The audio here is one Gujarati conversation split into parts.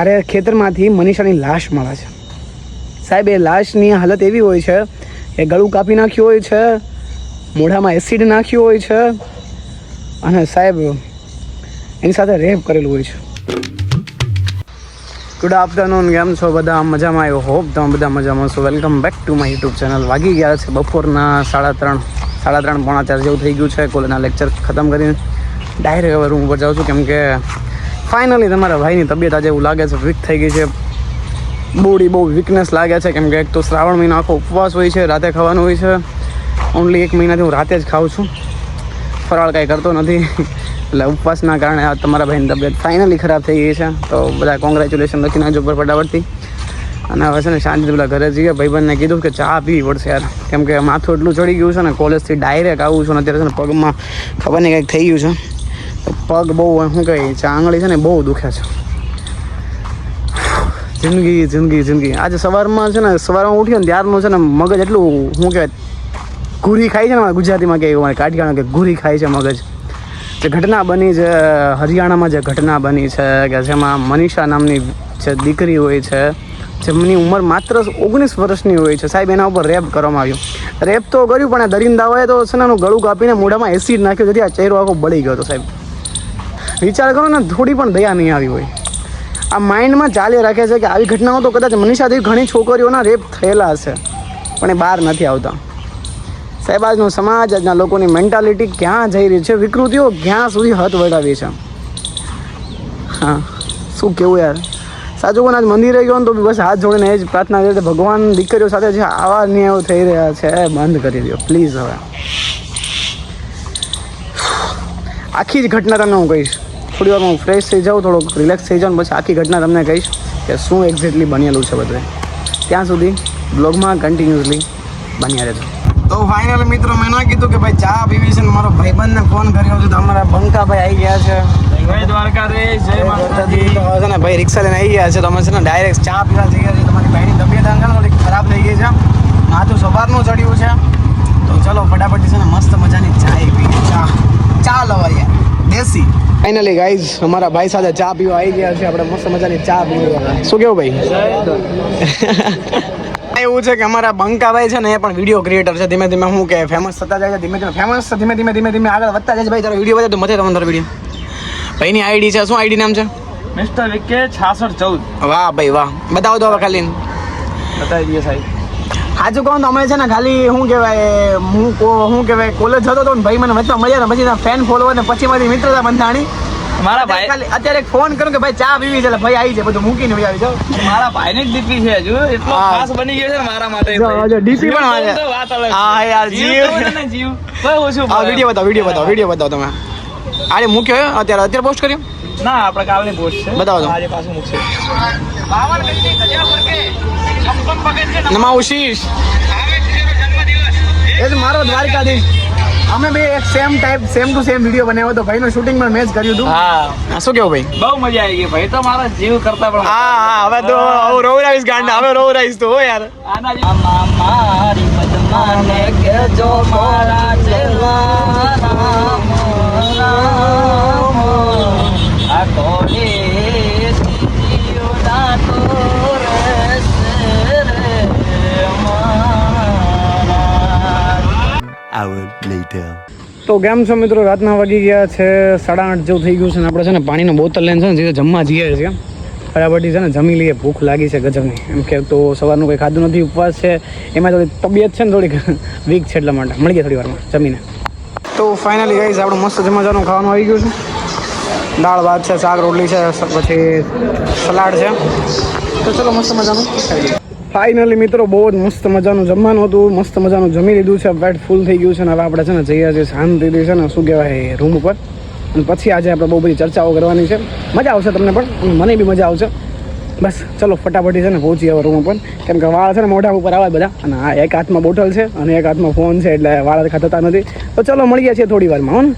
ત્યારે ખેતરમાંથી મનીષાની લાશ મળે છે. સાહેબ, એ લાશની હાલત એવી હોય છે એ ગળું કાપી નાખ્યું હોય છે, મોઢામાં એસિડ નાખ્યું હોય છે અને સાહેબ, એની સાથે રેપ કરેલું હોય છે. ગુડ આફ્ટરનૂન કેમ છો બધા? મજામાં આવ્યો? હોપ તમે બધા મજામાં છો welcome back to my YouTube channel વાગી ગયા છે બપોરના સાડા ત્રણ સાડા ત્રણ પોણા ચાર જેવું થઈ ગયું છે. કોલેજના લેક્ચર ખતમ કરીને ડાયરેક્ટ હવે રૂમ ઉપર જાઉં છું. કેમ કે ફાઇનલી તમારા ભાઈની તબિયત આજે એવું લાગે છે વીક થઈ ગઈ છે. બોડી બહુ વીકનેસ લાગે છે, કેમ કે એક તો શ્રાવણ મહિનો આખો ઉપવાસ હોય છે, રાતે ખાવાનું હોય છે. ઓનલી એક મહિનાથી હું રાતે જ ખાઉં છું. ફરાળ કાંઈ કરતો નથી. એટલે ઉપવાસના કારણે આ તમારા ભાઈની તબિયત ફાઇનલી ખરાબ થઈ ગઈ છે. તો બધા કોંગ્રેચ્યુલેશન લખી નાખજો ઉપર ફટાફટથી. અને હવે છે ને શાંતિથી પેલા ઘરે જઈએ. ભાઈબંધને કીધું કે ચા પીવી પડશે યાર. કેમ કે માથું એટલું ચડી ગયું છે ને કોલેજથી ડાયરેક્ટ આવું છું ને, અત્યારે છે ને પગમાં ખબર નહીં કંઈક થઈ ગયું છે. પગ બહુ શું કહે છે આંગળી છે ને બહુ દુખે છે. જિંદગી જિંદગી જિંદગી. આજે સવારમાં છે ને, સવારમાં ઉઠ્યો ને ત્યારનું છે ને મગજ એટલું, શું કહેવાય, ઘૂરી ખાય છે ને ગુજરાતીમાં કે એવું કાઠિયાવાડ કે ઘૂરી ખાય છે મગજ. જે ઘટના બની છે, હરિયાણામાં જે ઘટના બની છે, કે જેમાં મનીષા નામની જે દીકરી હોય છે, જેમની ઉંમર માત્ર ઓગણીસ વર્ષની હોય છે, સાહેબ, એના ઉપર રેપ કરવામાં આવ્યું. રેપ તો કર્યું, પણ દરિંદાઓએ તો છે ને ગળું કાપીને મોઢામાં એસિડ નાખ્યો, જેથી આ ચહેરો આખો બળી ગયો હતો, સાહેબ. વિચાર કરો ને, થોડી પણ દયા નહીં આવી હોય. આ માઇન્ડમાં ચાલી રાખે છે કે આવી ઘટનાઓ તો કદાચ મનીષાથી ઘણી છોકરીઓના રેપ થયેલા હશે, પણ એ બહાર નથી આવતા. સાહેબ, આજનો સમાજ, આજના લોકોની મેન્ટાલિટી ક્યાં જઈ રહી છે? વિકૃતિઓ ક્યાં સુધી હદ વટાવી છે? હા, શું કેવું યાર? સાચું કોણ આજ મંદિરે ગયો ને તો બસ હાથ જોડીને એ જ પ્રાર્થના કરી ભગવાન દીકરીઓ સાથે જે આવા અન્યાયો થઈ રહ્યા છે બંધ કરી દો પ્લીઝ હવે. આખી જ ઘટના તમને હું કહીશ. થોડી વારમાં હું ફ્રેશ થઈ જાઉં થોડોક રિલેક્સ થઈ જાઉં ને પછી આખી ઘટના તમને કહીશ કે શું એક્ઝેક્ટલી બનેલું છે બધું. ત્યાં સુધી બ્લોગમાં કન્ટિન્યુઅસલી બન્યા રહેજો. તો ફાઇનલ મિત્રો મેં ના કીધું કે ભાઈ ચા પીવી છે ને મારો ભાઈબંધને ફોન કર્યો છે તો અમારા બંકાભાઈ આવી ગયા છે. જય દ્વારકા રે જય માતાજી. તો હવે છે ને ભાઈ રિક્ષા લઈને આવી ગયા છે તો અમે છે ને ડાયરેક્ટ ચા પીવા જઈ ગયા છે તમારી ભાઈની તબિયત અંગે થોડી ખરાબ થઈ ગઈ છે. માથું સવારનું ચડ્યું છે. તો ચલો ફટાફટ છે ને મસ્ત મજાની ચા દેશી ફાઇનલી ગાઈઝ અમારા ભાઈ સાથે ચા પીવા આવી ગયા છે. આપણે મસ્ત મજાની ચા પીવા શું કેવું ભાઈ? એવું છે કે અમારા બંકાભાઈ છે ને એ પણ વીડિયો ક્રિએટર છે. ધીમે ધીમે શું કે ફેમસ થતા જાય છે. ધીમે ધીમે ફેમસ ધીમે ધીમે ધીમે ધીમે આગળ વધતા જાય છે. ભાઈ તારો વીડિયો વધે તો મતે તમને તારો વીડિયો ભાઈની આઈડી છે. શું આઈડી નામ છે? મિસ્ટર વિકે છાસઠ ચૌદ. વાહ ભાઈ વાહ. બતાવો તો હવે ખાલી. બતાવી દઈએ સાહેબ. સાચું કહું તો અમે છે ને ખાલી શું કહેવાય હું કો- શું કહેવાય કોલેજ જતો હતો ને ભાઈ મને વચ્ચે મળ્યા ને પછી ફેન ફોલોવર ને પછી મારી મિત્રતા બંધાણી મારા ભાઈ અત્યારે ફોન કરું કે ભાઈ ચા પીવી છે ભાઈ આવી છે બધું મૂકીને આવી જાઓ મારા ભાઈની જ ડીપી છે હજુ એટલો. ખાસ બની ગયો છે મારા માટે જો, જો, પણ આવે. તો વાત અલગ હા, યાર, જીવ જીવ. ભાઈ ઓછું પડે. વીડિયો બતાવો વીડિયો બતાવો વીડિયો બતાવો તમે આરે મૂક્યો? અત્યારે અત્યારે પોસ્ટ કર્યો ના આપણે કાવની પોસ્ટ છે. બતાવો પાછું મૂકશે. નમા શીશ. એ જ મારો દ્વારકાધીશ. અમે બે એક same type same to same video બનાવ્યો હતો. ભાઈનું શૂટિંગ પણ મેચ કર્યું હતું. હા. શું કેવું ભાઈ? બહુ મજા આવી ગઈ ભાઈ. તો મારા જીવ કરતા પણ હા હા હવે તો હવે રોવ રાઈસ ગાંડા. હવે રોવરાઈશ તો યાર. આના મારી મજમાને કેજો મારા જેવા તો કેમ છો મિત્રો? રાતના વાગી ગયા છે, સાડા આઠ જેવું થઈ ગયું છે ને આપણે છે ને પાણીનો બોતલ લઈને છે ને સીધા જમવા જઈએ છીએ. ફટાફટી છે ને જમી લઈએ, ભૂખ લાગી છે ગજબની. એમ કે તો સવારનું કંઈ ખાધું નથી, ઉપવાસ છે. એમાં થોડી તબિયત છે ને થોડીક વીક છે એટલા માટે. મળી ગયા થોડી વારમાં, જમીને. તો ફાઇનલી ગાઈઝ આપણું મસ્ત જમવાનું ખાવાનું આવી ગયું છે. દાળ, ભાત છે, શાક, રોટલી છે, પછી સલાડ છે. તો ચલો મસ્ત મજાનું. ફાઇનલી મિત્રો, બહુ જ મસ્ત મજાનું જમવાનું હતું. મસ્ત મજાનું જમી લીધું છે. પેટ ફૂલ થઈ ગયું છે અને હવે આપણે છે ને જઈએ છીએ શાંતિથી છે ને શું કહેવાય રૂમ ઉપર. અને પછી આજે આપણે બહુ બધી ચર્ચાઓ કરવાની છે. મજા આવશે તમને પણ મને બી મજા આવશે. બસ, ચલો, ફટાફટી છે ને પહોંચી હવે રૂમ ઉપર. કેમ કે વાળ છે ને મોઢા ઉપર આવે બધા, અને આ એક હાથમાં બોટલ છે, અને એક હાથમાં ફોન છે, એટલે વાળ થતા નથી. તો ચલો, મળીએ છીએ થોડી વારમાં, હો ને?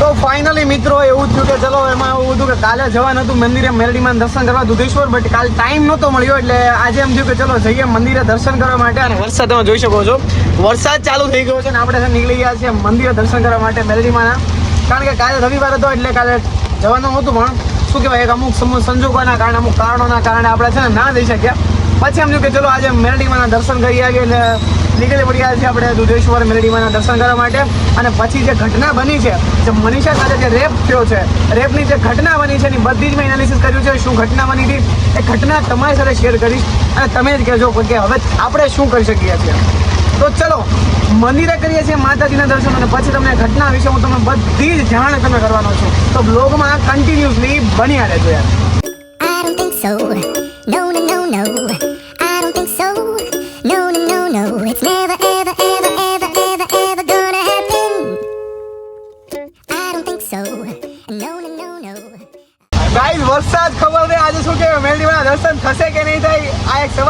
તો ફાઇનલી મિત્રો એવું થયું કે ચલો એમાં એવું હતું કે કાલે જવાનું હતું મંદિરે મેલડીમાં દર્શન કરવા દુધેશ્વર બટ કાલે ટાઈમ નહોતો મળ્યો એટલે આજે એમ થયું કે ચલો જઈએ મંદિરે દર્શન કરવા માટે અને વરસાદ તમે જોઈ શકો છો. વરસાદ ચાલુ થઈ ગયો છે અને આપણે નીકળી ગયા છીએ મંદિરે દર્શન કરવા માટે મેલડીમાં કારણ કે કાલે રવિવાર હતો એટલે કાલે જવાનું હતું પણ શું કહેવાય, એક અમુક સંજોગોના કારણે, અમુક કારણોના કારણે આપણે છે ને ના જઈ શક્યા પછી એમ થયું કે ચલો આજે મેરડીમાના દર્શન કરી આવીએ એટલે નીકળી પડ્યા છે આપણે દુધેશ્વર મેરડીમાના દર્શન કરવા માટે. અને પછી જે ઘટના બની છે, જે મનીષા સાથે જે રેપ થયો છે, રેપની જે ઘટના બની છે, એની બધી જ મેં એનાલિસિસ કર્યું છે, શું ઘટના બની હતી, એ ઘટના તમારી સાથે શેર કરીશ. અને તમે જ કહેજો કે હવે આપણે શું કરી શકીએ છીએ. તો ચલો, મંદિરે કરીએ છીએ માતાજીના દર્શન અને પછી તમને ઘટના વિશે હું તમને બધી જ જાણ તમે કરવાનો છું. તો બ્લોગમાં કન્ટિન્યુઅસલી બન્યા રહેજો યાર. I don't think so.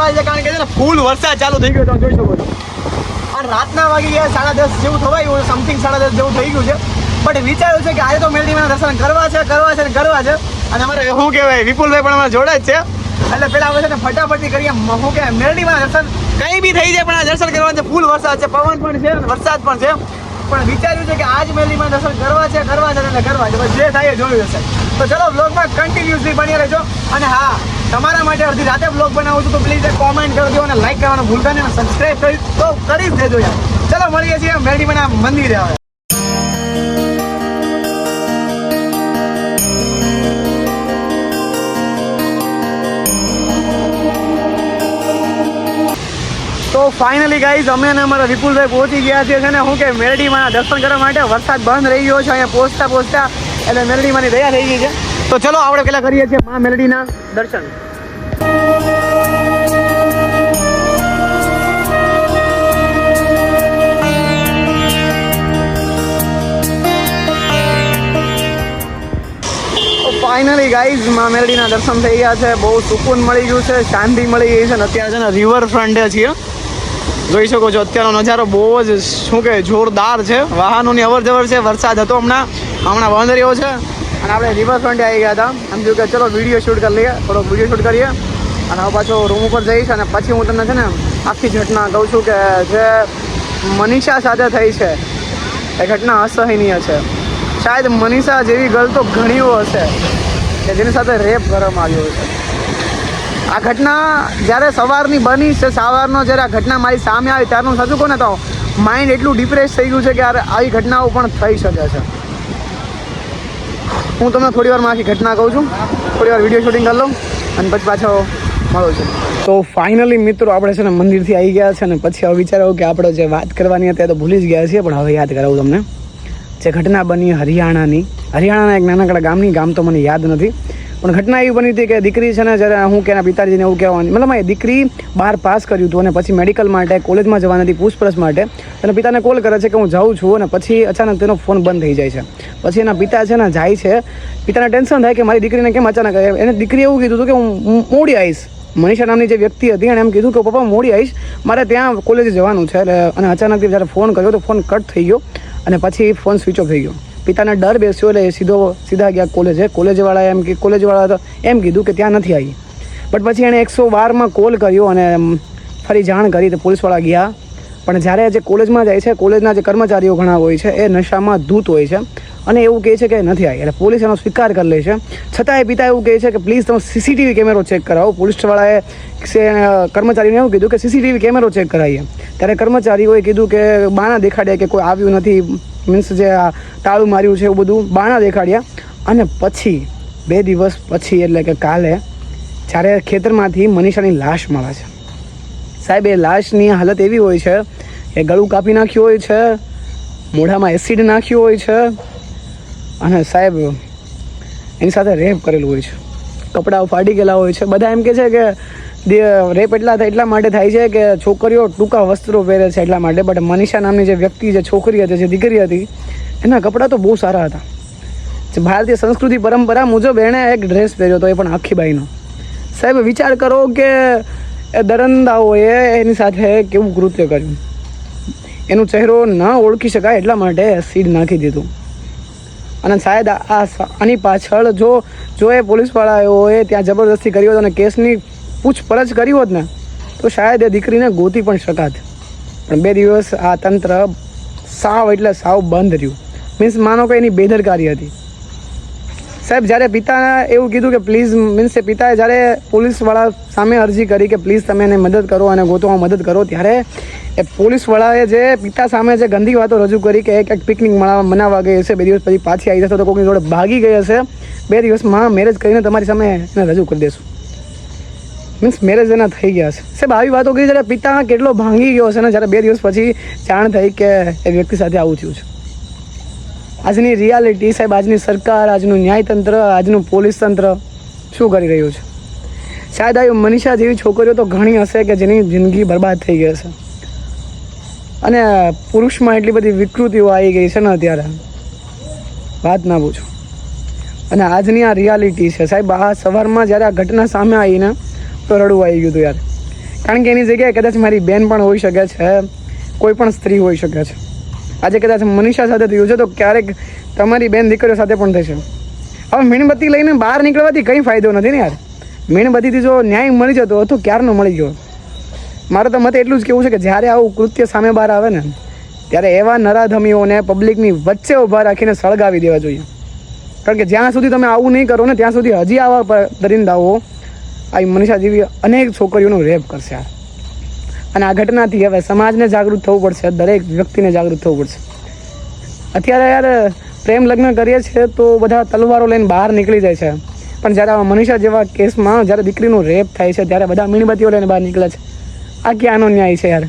આ છે કારણ કે ને ફૂલ વરસાદ ચાલુ થઈ ગયો તમે જોઈ શકો છો. અને રાતના વાગી ગયા સાડા દસ જેવું થવાયું સમથિંગ સાડા દસ જેવું થઈ ગયું છે. બટ વિચાર્યું છે કે આજે તો મેલડીમાં દર્શન કરવા છે કરવા છે કરવા છે. અને અમારે શું કહેવાય, વિપુલભાઈ પણ અમારે જ છે. એટલે પેલા આપણે છે ને ફટાફટથી કરીએ શું કે મેલડીમાં દર્શન કંઈ બી થઈ જાય, પણ આ દર્શન કરવાનું છે. ફૂલ વરસાદ છે, પવન પણ છે વરસાદ પણ છે. પણ વિચાર્યું છે કે આજ મેલીમાં દર્શન કરવા છે કરવા છે એટલે કરવા છે. જે થાય જોયું હશે. તો ચલો બ્લોગમાં કન્ટિન્યુઅસલી બની રહેજો. અને હા તમારા માટે અડધી રાતે બ્લોગ બનાવું છું, તો પ્લીઝ કોમેન્ટ કરી દો અને લાઈક કરવાનું ભૂલતા નહીં અને સબસ્ક્રાઈબ કરી તો કરી જ દેજો યાર. ચલો, મળીએ છીએ મેલડીમાં મંદિરે આવે તો ફાઇનલી ગાઈઝ અમે અને અમારા વિપુલભાઈ પહોંચી ગયા છીએ છે ને, હું કે મેરડીમાં દર્શન કરવા માટે, વરસાદ બંધ રહી ગયો છે, અહીંયા પહોંચતા પહોંચતા એટલે મેરડીમાંની દયા થઈ ગઈ છે. તો ચલો આપણે પેલા કરીએ છીએ મા મેરડીના દર્શન. ફાઇનલી ગાઈઝમાં મેરડીના દર્શન થઈ ગયા છે. બહુ સુકૂન મળી ગયું છે, શાંતિ મળી ગઈ છે અને અત્યારે છે ને રિવર ફ્રન્ટે છીએ. જોઈ શકો છો, અત્યારનો નજારો બહુ જ શું કે જોરદાર છે. વાહનોની અવર જવર છે, વરસાદ હતો હમણાં. હમણાં બંધ રહ્યો છે. અને આપણે રિવર ફ્રન્ટે આવી ગયા હતા. એમ થયું કે ચલો વીડિયો શૂટ કરી લઈએ. થોડો વીડિયો શૂટ કરીએ. અને હવે પાછો રૂમ ઉપર જઈશ અને પછી હું તમને છે ને આખી ઘટના કહું છું કે જે મનીષા સાથે થઈ છે. એ ઘટના અસહનીય છે. શાયદ મનીષા જેવી ગર્લ તો ઘણીઓ હશે કે જેની સાથે રેપ કરવામાં આવ્યો છે આ ઘટના જ્યારે સવારની બની છે, સવારનો જ્યારે આ ઘટના મારી સામે આવી, ત્યારનું સાચું કહું ને તો માઇન્ડ એટલું ડિપ્રેસ થઈ ગયું છે કે આવી ઘટનાઓ પણ થઈ શકે છે. હું તમને થોડી વારમાં આખી ઘટના કહું છું. થોડી વાર વીડિયો શૂટિંગ કરી લઉં અને પછી પાછો મળો છું. તો ફાઇનલી મિત્રો આપણે છે ને મંદિરથી આવી ગયા છે અને પછી હવે વિચારો કે આપણે જે વાત કરવાની હતી તો ભૂલી જ ગયા છીએ, પણ હવે યાદ કરાવું તમને. જે ઘટના બની હરિયાણાની. હરિયાણાના એક નાનકડા ગામની ગામ તો મને યાદ નથી. પણ ઘટના એવી બની હતી કે દીકરી છે ને જ્યારે હું કે એના પિતાજીને એવું કહેવાની, મતલબ એ દીકરી બહાર પાસ કર્યું હતું અને પછી મેડિકલ માટે કોલેજમાં જવાની હતી, પૂછપરછ માટે. અને પિતાને કોલ કરે છે કે હું જાઉં છું અને પછી અચાનક તેનો ફોન બંધ થઈ જાય છે. પછી એના પિતા છે ને જાય છે. પિતાને ટેન્શન થાય કે મારી દીકરીને કેમ અચાનક? એને દીકરી એવું કીધું હતું કે હું હું મોડી આવીશ. મનીષા નામની જે વ્યક્તિ હતી એણે એમ કીધું કે પપ્પા મોડી આવીશ. મારે ત્યાં કોલેજે જવાનું છે. એટલે અને અચાનકથી જ્યારે ફોન કર્યો તો ફોન કટ થઈ ગયો અને પછી ફોન સ્વિચ ઓફ થઈ ગયો. પિતાને ડર બેસ્યો એટલે એ સીધો સીધા ગયા કોલેજે કોલેજવાળાએ એમ કે કોલેજવાળા તો એમ કીધું કે ત્યાં નથી આવી. બટ પછી એણે એકસો બારમાં કોલ કર્યો અને ફરી જાણ કરી તો પોલીસવાળા ગયા. પણ જ્યારે જે કોલેજમાં જાય છે કોલેજના જે કર્મચારીઓ ઘણા હોય છે, એ નશામાં ધૂત હોય છે અને એવું કહે છે કે નથી આવી. એટલે પોલીસ એનો સ્વીકાર કરી લે છે. છતાં એ પિતા એવું કહે છે કે પ્લીઝ તમે સીસીટીવી કેમેરો ચેક કરાવો. પોલીસવાળાએ કર્મચારીને એવું કીધું કે સીસીટીવી કેમેરો ચેક કરાવીએ ત્યારે કર્મચારીઓએ કીધું કે બાણા દેખાડે કે કોઈ આવ્યું નથી. મીન્સ જે આ તાળું માર્યું છે એવું બધું બાણા દેખાડ્યા. અને પછી, બે દિવસ પછી એટલે કે કાલે, જ્યારે ખેતરમાંથી મનીષાની લાશ મળે છે. સાહેબ, એ લાશની હાલત એવી હોય છે કે ગળું કાપી નાખ્યું હોય છે, મોઢામાં એસિડ નાખ્યું હોય છે, અને સાહેબ, એની સાથે રેપ કરેલું હોય છે. કપડાઓ ફાટી ગયેલા હોય છે. બધા એમ કહે છે કે રેપ એટલા થાય એટલા માટે થાય છે કે છોકરીઓ ટૂંકા વસ્ત્રો પહેરે છે એટલા માટે. બટ મનીષા નામની જે વ્યક્તિ, જે છોકરી હતી, જે દીકરી હતી, એના કપડાં તો બહુ સારા હતા. જે ભારતીય સંસ્કૃતિ પરંપરા મુજબ એણે એક ડ્રેસ પહેર્યો હતો, એ પણ આખી બાઈનો. સાહેબ, વિચાર કરો કે એ દરંદાઓએ એની સાથે કેવું કૃત્ય કર્યું. એનો ચહેરો ન ઓળખી શકાય એટલા માટે સીડ નાખી દીધું. અને શાયદ આ આની પાછળ જો જો એ પોલીસવાળાઓએ ત્યાં જબરદસ્તી કરી હતો અને કેસની પૂછપરછ કરી હોત ને, તો શાયદ એ દીકરીને ગોતી પણ શકાત. પણ બે દિવસ આ તંત્ર સાવ એટલે સાવ બંધ રહ્યું. મીન્સ માનો કે એની બેદરકારી હતી. સાહેબ, જ્યારે પિતા એવું કીધું કે પ્લીઝ મીન્સ એ પિતાએ જ્યારે પોલીસવાળા સામે અરજી કરી કે પ્લીઝ તમે એને મદદ કરો અને ગોતવામાં મદદ કરો, ત્યારે એ પોલીસવાળાએ જે પિતા સામે જે ગંદી વાતો રજૂ કરી કે એક એક પિકનિક મનાવવા ગઈ હશે, બે દિવસ પછી પાછી આવી જશે, તો કોઈની જોડે ભાગી ગઈ હશે, બે દિવસમાં મેરેજ કરીને તમારી સામે એને રજૂ કરી દેશું. મીન્સ મેરેજ એના થઈ ગયા છે. સાહેબ, આવી વાતો કરી જ્યારે પિતા કેટલો ભાંગી ગયો છે ને જ્યારે બે દિવસ પછી જાણ થઈ કે એ વ્યક્તિ સાથે આવું થયું છે. આજની રિયાલિટી સાહેબ, આજની સરકાર, આજનું ન્યાયતંત્ર, આજનું પોલીસ તંત્ર શું કરી રહ્યું છે? શાયદ આવી મનીષા જેવી છોકરીઓ તો ઘણી હશે કે જેની જિંદગી બરબાદ થઈ ગઈ હશે. અને પુરુષમાં એટલી બધી વિકૃતિઓ આવી ગઈ છે ને અત્યારે. વાત ના પૂછો. અને આજની આ રિયાલિટી છે સાહેબ, આ સવારમાં જ્યારે આ ઘટના સામે આવીને તો રડવું આવી ગયું હતું યાર. કારણ કે એની જગ્યાએ કદાચ મારી બેન પણ હોઈ શકે છે, કોઈ પણ સ્ત્રી હોઈ શકે છે. આજે કદાચ મનીષા સાથે થયું છે, તો ક્યારેક તમારી બેન દીકરીઓ સાથે પણ થશે. હવે મીણબત્તી લઈને બહાર નીકળવાથી કંઈ ફાયદો નથી ને યાર. મીણબત્તીથી જો ન્યાય મળી જતો તો ક્યારનો મળી ગયો? મારે તો મતે એટલું જ કેવું છે કે જ્યારે આવું કૃત્ય સામે બહાર આવે ને, ત્યારે એવા નરાધમીઓને પબ્લિકની વચ્ચે ઊભા રાખીને સળગાવી દેવા જોઈએ. કારણ કે જ્યાં સુધી તમે આવું નહીં કરો ને, ત્યાં સુધી હજી આવા પ- દરિંદાઓ આવી મનીષા જેવી અનેક છોકરીઓનું રેપ કરશે આ. અને આ ઘટનાથી હવે સમાજને જાગૃત થવું પડશે, દરેક વ્યક્તિને જાગૃત થવું પડશે. અત્યારે યાર, પ્રેમ લગ્ન કરીએ છીએ તો બધા તલવારો લઈને બહાર નીકળી જાય છે. પણ જ્યારે આવા મનીષા જેવા કેસમાં જ્યારે દીકરીનું રેપ થાય છે, ત્યારે બધા મીણબત્તીઓ લઈને બહાર નીકળે છે. આ ક્યાંનો ન્યાય છે યાર?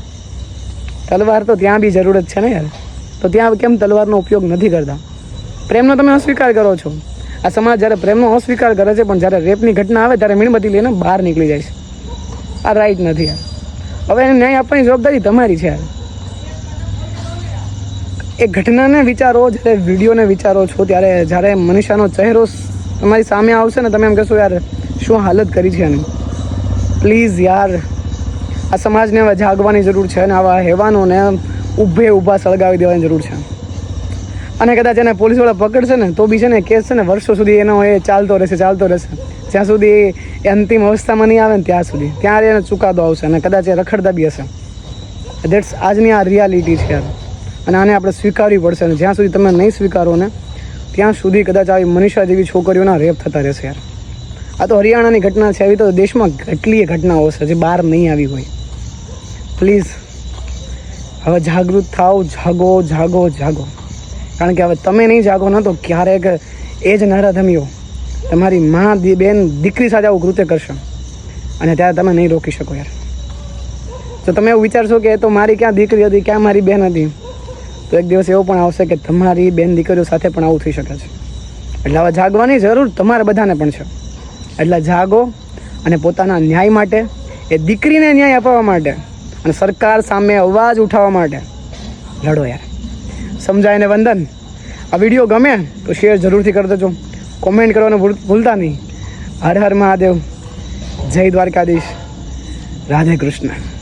તલવાર તો ત્યાં બી જરૂરત છે ને યાર? તો ત્યાં કેમ તલવારનો ઉપયોગ નથી કરતા? પ્રેમનો તમે અસ્વીકાર કરો છો. આ સમાજ જ્યારે પ્રેમનો અસ્વીકાર કરે છે, પણ જ્યારે રેપની ઘટના આવે ત્યારે મીણબત્તી લઈને બહાર નીકળી જાય છે. આ રાઈટ નથી યાર હવે એને ન્યાય આપવાની જવાબદારી તમારી છે યાર એ ઘટનાને વિચારો, જ્યારે વિડીયોને વિચારો છો, ત્યારે જ્યારે મનીષાનો ચહેરો તમારી સામે આવશે ને તમે એમ કહેશો, યાર, શું હાલત કરી છે એની પ્લીઝ યાર, આ સમાજને હવે જાગવાની જરૂર છે અને આવા હેવાનોને ઊભે ઊભા સળગાવી દેવાની જરૂર છે. અને કદાચ એને પોલીસવાળા પકડશે ને, તો બી છે ને કેસ છે ને વર્ષો સુધી એનો એ ચાલતો રહેશે ચાલતો રહેશે. જ્યાં સુધી એ અંતિમ અવસ્થામાં નહીં આવે ને ત્યાં સુધી. ત્યાં એને ચુકાદો આવશે અને કદાચ એ રખડતા બી હશે. દેટ્સ આજની આ રિયાલિટી છે યાર. અને આને આપણે સ્વીકારવી પડશે અને જ્યાં સુધી તમે નહીં સ્વીકારો ને, ત્યાં સુધી કદાચ આવી મનીષા જેવી છોકરીઓના રેપ થતા રહેશે યાર. આ તો હરિયાણાની ઘટના છે, આવી તો દેશમાં કેટલીય ઘટનાઓ છે જે બહાર નહીં આવી હોય. પ્લીઝ હવે જાગૃત થાવ જાગો જાગો જાગો. કારણ કે હવે તમે નહીં જાગો ને તો ક્યારેક એ જ નરાધમીઓ તમારી મા બેન દીકરી સાથે આવું કૃત્ય કરશે. અને ત્યારે તમે નહીં રોકી શકો યાર. તો તમે એવું વિચારશો કે તો મારી ક્યાં દીકરી હતી, ક્યાં મારી બેન હતી? તો એક દિવસ એવો પણ આવશે કે તમારી બેન દીકરીઓ સાથે પણ આવું થઈ શકે છે. એટલે હવે જાગવાની જરૂર તમારે બધાને પણ છે. એટલે જાગો અને પોતાના ન્યાય માટે, એ દીકરીને ન્યાય અપાવવા માટે અને સરકાર સામે અવાજ ઉઠાવવા માટે લડો યાર. સમજાય ને વંદન. આ વીડિયો ગમે તો શેર જરૂરથી કરી દેજો. કોમેન્ટ કરવાનું ભૂલતા નહીં. હર હર મહાદેવ. જય દ્વારકાધીશ. રાધે કૃષ્ણ.